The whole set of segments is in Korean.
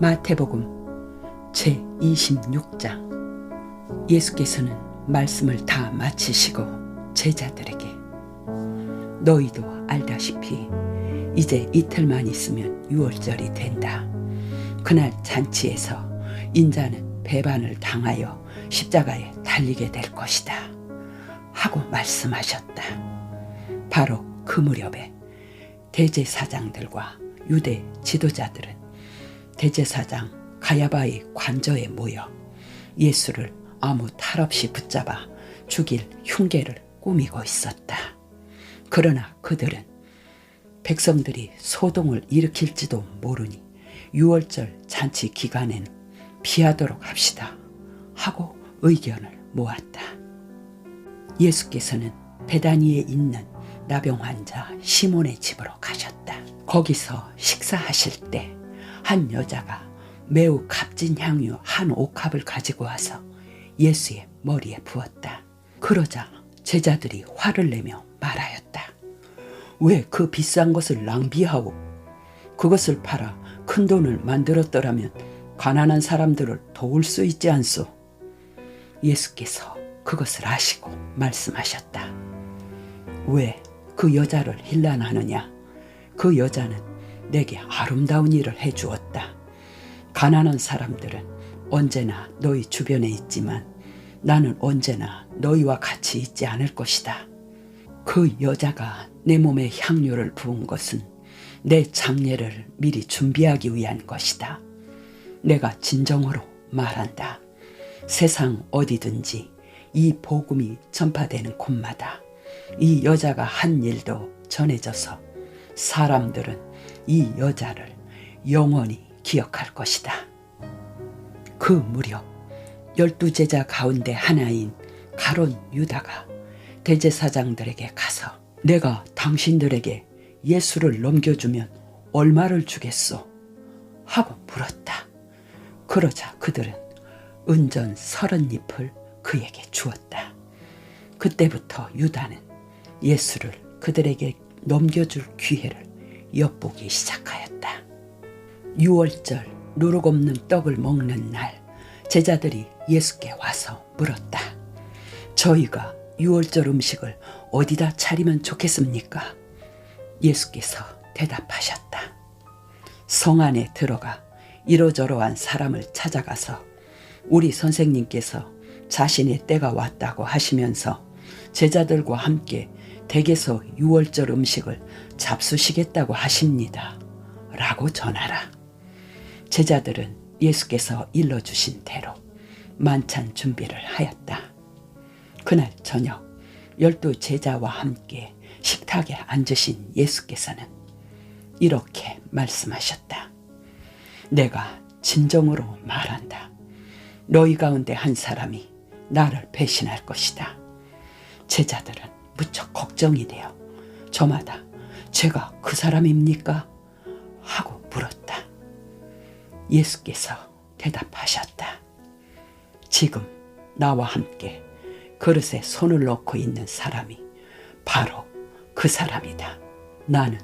마태복음 제 26장 예수께서는 말씀을 다 마치시고 제자들에게 너희도 알다시피 이제 이틀만 있으면 유월절이 된다. 그날 잔치에서 인자는 배반을 당하여 십자가에 달리게 될 것이다. 하고 말씀하셨다. 바로 그 무렵에 대제사장들과 유대 지도자들은 대제사장 가야바의 관저에 모여 예수를 아무 탈 없이 붙잡아 죽일 흉계를 꾸미고 있었다. 그러나 그들은 백성들이 소동을 일으킬지도 모르니 유월절 잔치 기간엔 피하도록 합시다 하고 의견을 모았다. 예수께서는 베다니에 있는 나병 환자 시몬의 집으로 가셨다. 거기서 식사하실 때 한 여자가 매우 값진 향유 한 옥합을 가지고 와서 예수의 머리에 부었다. 그러자 제자들이 화를 내며 말하였다. 왜 그 비싼 것을 낭비하고 그것을 팔아 큰 돈을 만들었더라면 가난한 사람들을 도울 수 있지 않소? 예수께서 그것을 아시고 말씀하셨다. 왜 그 여자를 힐난하느냐? 그 여자는 내게 아름다운 일을 해 주었다. 가난한 사람들은 언제나 너희 주변에 있지만 나는 언제나 너희와 같이 있지 않을 것이다. 그 여자가 내 몸에 향료를 부은 것은 내 장례를 미리 준비하기 위한 것이다. 내가 진정으로 말한다. 세상 어디든지 이 복음이 전파되는 곳마다 이 여자가 한 일도 전해져서 사람들은 이 여자를 영원히 기억할 것이다. 그 무렵 열두 제자 가운데 하나인 가론 유다가 대제사장들에게 가서 내가 당신들에게 예수를 넘겨주면 얼마를 주겠소? 하고 물었다. 그러자 그들은 은전 서른 잎을 그에게 주었다. 그때부터 유다는 예수를 그들에게 넘겨줄 기회를 엿보기 시작하였다. 유월절 누룩 없는 떡을 먹는 날 제자들이 예수께 와서 물었다. 저희가 유월절 음식을 어디다 차리면 좋겠습니까? 예수께서 대답하셨다. 성 안에 들어가 이러저러한 사람을 찾아가서 우리 선생님께서 자신의 때가 왔다고 하시면서 제자들과 함께 댁에서 유월절 음식을 잡수시겠다고 하십니다. 라고 전하라. 제자들은 예수께서 일러주신 대로 만찬 준비를 하였다. 그날 저녁 열두 제자와 함께 식탁에 앉으신 예수께서는 이렇게 말씀하셨다. 내가 진정으로 말한다. 너희 가운데 한 사람이 나를 배신할 것이다. 제자들은 무척 걱정이 되어 저마다 제가 그 사람입니까? 하고 물었다. 예수께서 대답하셨다. 지금 나와 함께 그릇에 손을 넣고 있는 사람이 바로 그 사람이다. 나는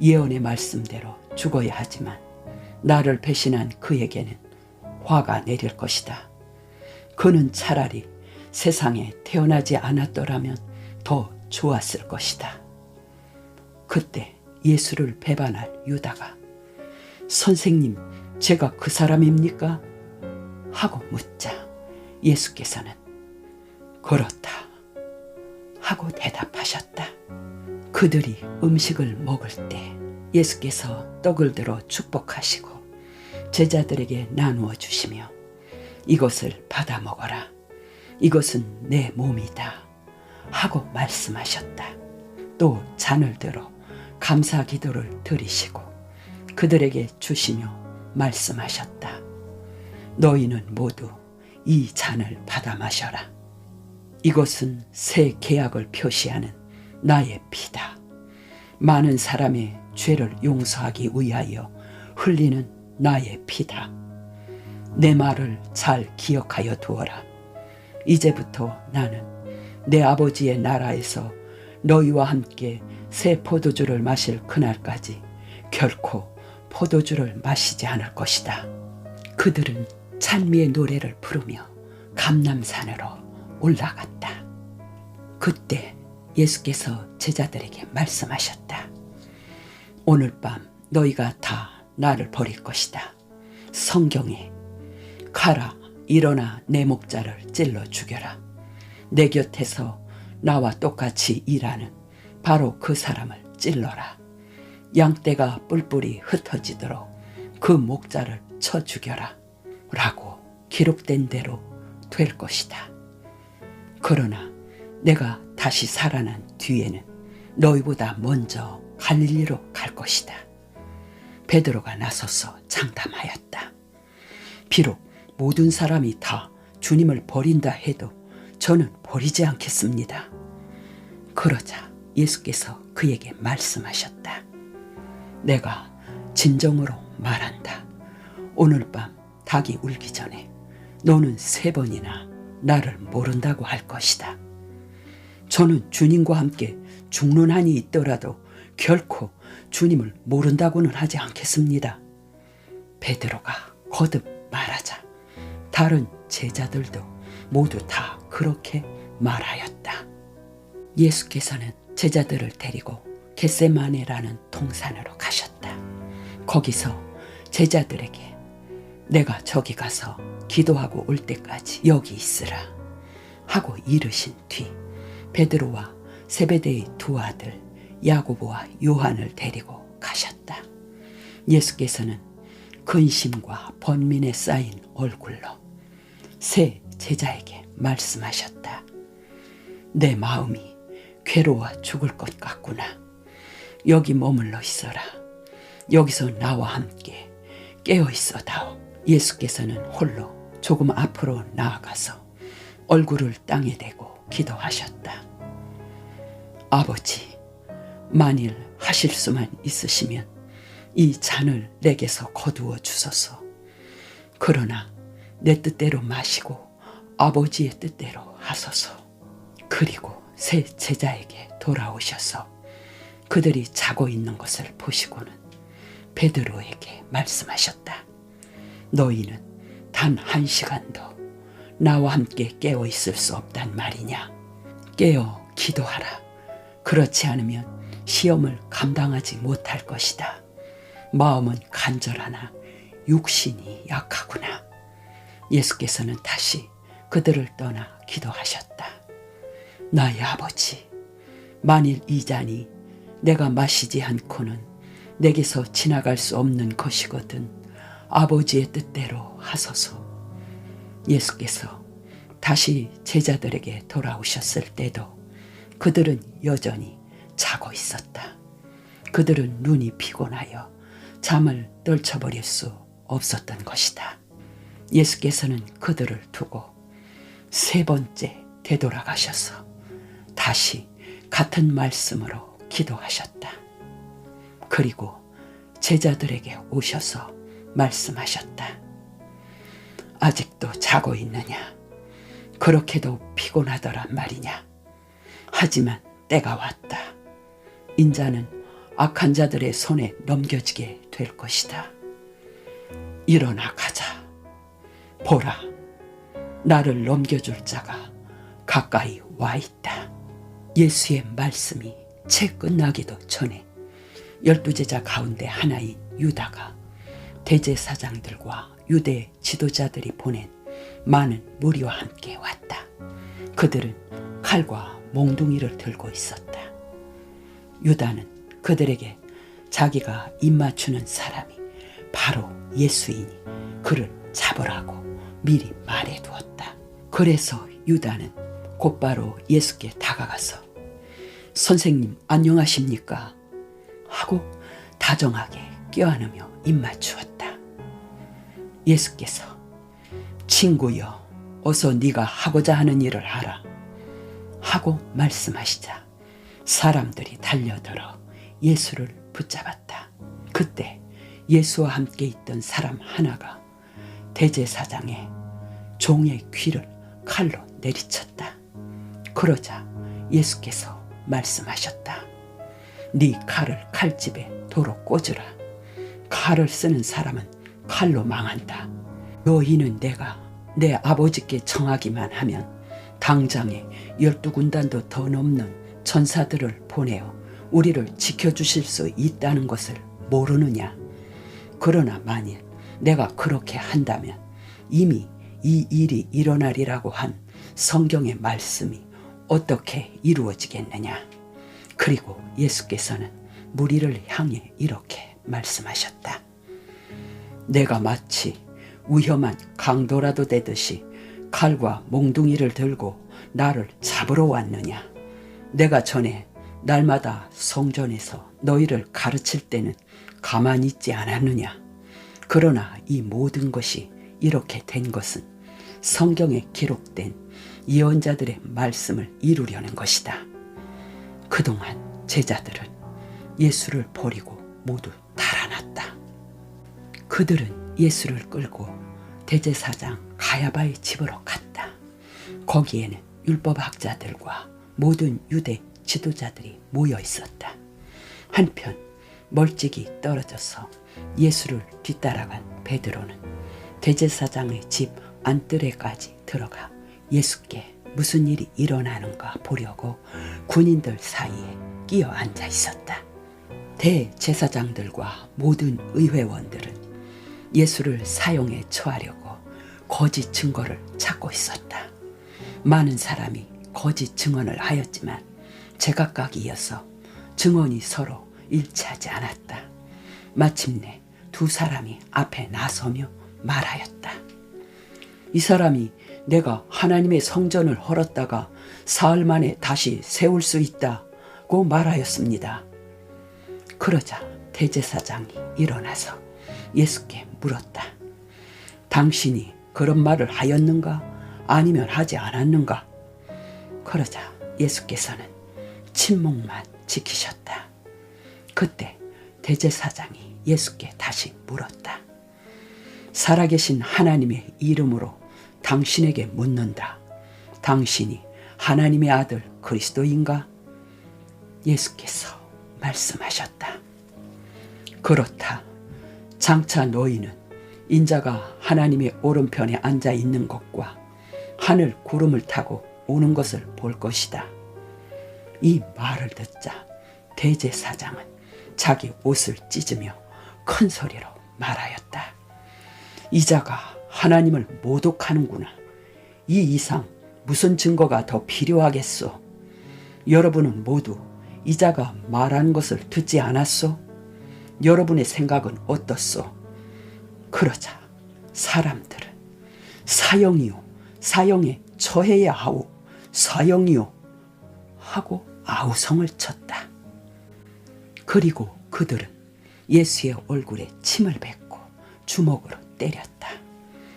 예언의 말씀대로 죽어야 하지만 나를 배신한 그에게는 화가 내릴 것이다. 그는 차라리 세상에 태어나지 않았더라면 더 좋았을 것이다. 그때 예수를 배반할 유다가 선생님, 제가 그 사람입니까? 하고 묻자 예수께서는 그렇다 하고 대답하셨다. 그들이 음식을 먹을 때 예수께서 떡을 들어 축복하시고 제자들에게 나누어 주시며 이것을 받아 먹어라. 이것은 내 몸이다. 하고 말씀하셨다. 또 잔을 들어 감사 기도를 드리시고 그들에게 주시며 말씀하셨다. 너희는 모두 이 잔을 받아 마셔라. 이것은 새 계약을 표시하는 나의 피다. 많은 사람의 죄를 용서하기 위하여 흘리는 나의 피다. 내 말을 잘 기억하여 두어라. 이제부터 나는 내 아버지의 나라에서 너희와 함께 새 포도주를 마실 그날까지 결코 포도주를 마시지 않을 것이다. 그들은 찬미의 노래를 부르며 감남산으로 올라갔다. 그때 예수께서 제자들에게 말씀하셨다. 오늘 밤 너희가 다 나를 버릴 것이다. 성경에 가라 일어나 내 목자를 찔러 죽여라. 내 곁에서 나와 똑같이 일하는 바로 그 사람을 찔러라. 양떼가 뿔뿔이 흩어지도록 그 목자를 쳐 죽여라. 라고 기록된 대로 될 것이다. 그러나 내가 다시 살아난 뒤에는 너희보다 먼저 갈릴리로 갈 것이다. 베드로가 나서서 장담하였다. 비록 모든 사람이 다 주님을 버린다 해도 저는 버리지 않겠습니다. 그러자 예수께서 그에게 말씀하셨다. 내가 진정으로 말한다. 오늘 밤 닭이 울기 전에 너는 세 번이나 나를 모른다고 할 것이다. 저는 주님과 함께 죽는 한이 있더라도 결코 주님을 모른다고는 하지 않겠습니다. 베드로가 거듭 말하자 다른 제자들도 모두 다 그렇게 말하였다. 예수께서는 제자들을 데리고 겟세마네라는 동산으로 가셨다. 거기서 제자들에게 내가 저기 가서 기도하고 올 때까지 여기 있으라 하고 이르신 뒤 베드로와 세베대의 두 아들 야고보와 요한을 데리고 가셨다. 예수께서는 근심과 번민에 쌓인 얼굴로 세 제자에게 말씀하셨다. 내 마음이 괴로워 죽을 것 같구나. 여기 머물러 있어라. 여기서 나와 함께 깨어 있어다오. 예수께서는 홀로 조금 앞으로 나아가서 얼굴을 땅에 대고 기도하셨다. 아버지, 만일 하실 수만 있으시면 이 잔을 내게서 거두어 주소서. 그러나 내 뜻대로 마시고 아버지의 뜻대로 하소서. 그리고 새 제자에게 돌아오셔서 그들이 자고 있는 것을 보시고는 베드로에게 말씀하셨다. 너희는 단 한 시간도 나와 함께 깨어 있을 수 없단 말이냐. 깨어 기도하라. 그렇지 않으면 시험을 감당하지 못할 것이다. 마음은 간절하나 육신이 약하구나. 예수께서는 다시 그들을 떠나 기도하셨다. 나의 아버지, 만일 이 잔이 내가 마시지 않고는 내게서 지나갈 수 없는 것이거든 아버지의 뜻대로 하소서. 예수께서 다시 제자들에게 돌아오셨을 때도 그들은 여전히 자고 있었다. 그들은 눈이 피곤하여 잠을 떨쳐버릴 수 없었던 것이다. 예수께서는 그들을 두고 세 번째 되돌아가셔서 다시 같은 말씀으로 기도하셨다. 그리고 제자들에게 오셔서 말씀하셨다. 아직도 자고 있느냐? 그렇게도 피곤하더란 말이냐? 하지만 때가 왔다. 인자는 악한 자들의 손에 넘겨지게 될 것이다. 일어나 가자. 보라, 나를 넘겨줄 자가 가까이 와 있다. 예수의 말씀이 채 끝나기도 전에 열두 제자 가운데 하나인 유다가 대제사장들과 유대 지도자들이 보낸 많은 무리와 함께 왔다. 그들은 칼과 몽둥이를 들고 있었다. 유다는 그들에게 자기가 입맞추는 사람이 바로 예수이니 그를 잡으라고 미리 말해 두었다. 그래서 유다는 곧바로 예수께 다가가서 선생님 안녕하십니까? 하고 다정하게 껴안으며 입맞추었다. 예수께서 친구여 어서 네가 하고자 하는 일을 하라 하고 말씀하시자 사람들이 달려들어 예수를 붙잡았다. 그때 예수와 함께 있던 사람 하나가 대제사장의 종의 귀를 칼로 내리쳤다. 그러자 예수께서 말씀하셨다. 네 칼을 칼집에 도로 꽂으라. 칼을 쓰는 사람은 칼로 망한다. 너희는 내가 내 아버지께 청하기만 하면 당장에 열두 군단도 더 넘는 전사들을 보내어 우리를 지켜주실 수 있다는 것을 모르느냐? 그러나 만일 내가 그렇게 한다면 이미 이 일이 일어나리라고 한 성경의 말씀이 어떻게 이루어지겠느냐? 그리고 예수께서는 무리를 향해 이렇게 말씀하셨다. 내가 마치 위험한 강도라도 되듯이 칼과 몽둥이를 들고 나를 잡으러 왔느냐? 내가 전에 날마다 성전에서 너희를 가르칠 때는 가만히 있지 않았느냐? 그러나 이 모든 것이 이렇게 된 것은 성경에 기록된 예언자들의 말씀을 이루려는 것이다. 그동안 제자들은 예수를 버리고 모두 달아났다. 그들은 예수를 끌고 대제사장 가야바의 집으로 갔다. 거기에는 율법학자들과 모든 유대 지도자들이 모여 있었다. 한편 멀찍이 떨어져서 예수를 뒤따라간 베드로는 대제사장의 집 안뜰에까지 들어가 예수께 무슨 일이 일어나는가 보려고 군인들 사이에 끼어 앉아 있었다. 대제사장들과 모든 의회원들은 예수를 사용해 처하려고 거짓 증거를 찾고 있었다. 많은 사람이 거짓 증언을 하였지만 제각각이어서 증언이 서로 일치하지 않았다. 마침내 두 사람이 앞에 나서며 말하였다. 이 사람이 내가 하나님의 성전을 헐었다가 사흘 만에 다시 세울 수 있다고 말하였습니다. 그러자 대제사장이 일어나서 예수께 물었다. 당신이 그런 말을 하였는가? 아니면 하지 않았는가? 그러자 예수께서는 침묵만 지키셨다. 그때 대제사장이 예수께 다시 물었다. 살아계신 하나님의 이름으로 당신에게 묻는다. 당신이 하나님의 아들 그리스도인가? 예수께서 말씀하셨다. 그렇다. 장차 너희는 인자가 하나님의 오른편에 앉아 있는 것과 하늘 구름을 타고 오는 것을 볼 것이다. 이 말을 듣자 대제사장은 자기 옷을 찢으며 큰 소리로 말하였다. 이자가 하나님을 모독하는구나. 이 이상 무슨 증거가 더 필요하겠소? 여러분은 모두 이자가 말한 것을 듣지 않았소? 여러분의 생각은 어떻소? 그러자 사람들은 사형이요, 사형에 처해야 하오, 사형이요 하고 아우성을 쳤다. 그리고 그들은 예수의 얼굴에 침을 뱉고 주먹으로 때렸다.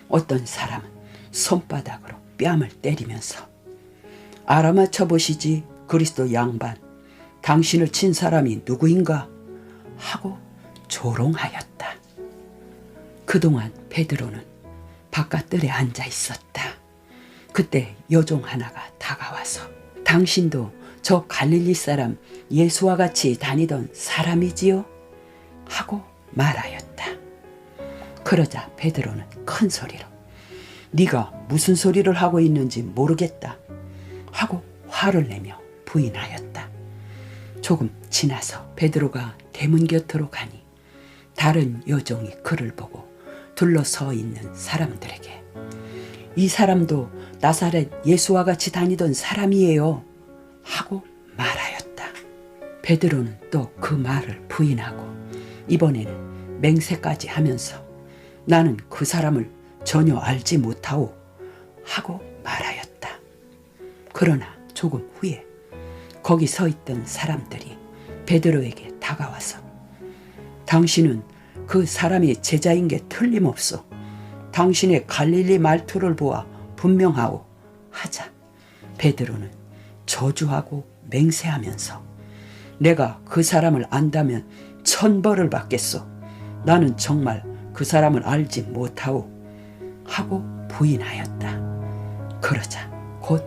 어떤 사람은 손바닥으로 뺨을 때리면서 알아맞혀 보시지 그리스도 양반 당신을 친 사람이 누구인가 하고 조롱하였다. 그동안 베드로는 바깥들에 앉아 있었다. 그때 여종 하나가 다가와서 당신도 저 갈릴리 사람 예수와 같이 다니던 사람이지요? 하고 말하였다. 그러자 베드로는 큰 소리로 네가 무슨 소리를 하고 있는지 모르겠다 하고 화를 내며 부인하였다. 조금 지나서 베드로가 대문 곁으로 가니 다른 여종이 그를 보고 둘러서 있는 사람들에게 이 사람도 나사렛 예수와 같이 다니던 사람이에요 하고 말하였다. 베드로는 또 그 말을 부인하고 이번에는 맹세까지 하면서 나는 그 사람을 전혀 알지 못하오 하고 말하였다. 그러나 조금 후에 거기 서 있던 사람들이 베드로에게 다가와서 당신은 그 사람이 제자인 게 틀림없어. 당신의 갈릴리 말투를 보아 분명하오 하자 베드로는 저주하고 맹세하면서 내가 그 사람을 안다면 천벌을 받겠소. 나는 정말 그 사람을 알지 못하오 하고 부인하였다. 그러자 곧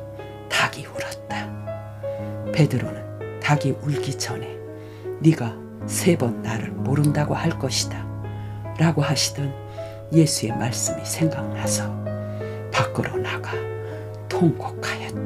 닭이 울었다. 베드로는 닭이 울기 전에 네가 세 번 나를 모른다고 할 것이다 라고 하시던 예수의 말씀이 생각나서 밖으로 나가 통곡하였다.